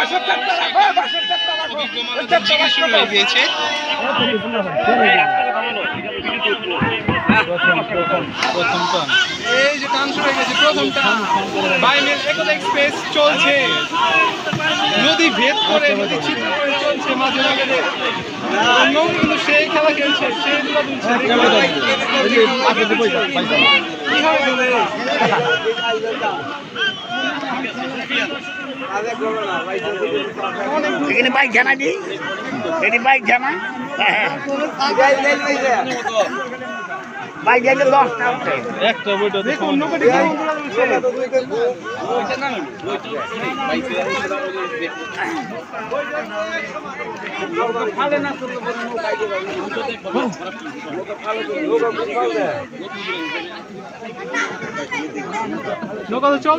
হয়ে এই যে টান শুরু হয়ে গেছে প্রথম টান। বাই মেল একতা এক্সপ্রেস চলছে। নদী ভেদ করে নদী ছিদ্র করে চলছে মাঝে মাঝে নৌকি কিন্তু সেই খেলা খেলছে সেই দুলা দুলছে। কি হবে এখানে বাইক জানা দি? এটি বাইক জানা? বাইক উঠে দেখুন নৌকাটি কেমন দোলা নৌকা তো চলছে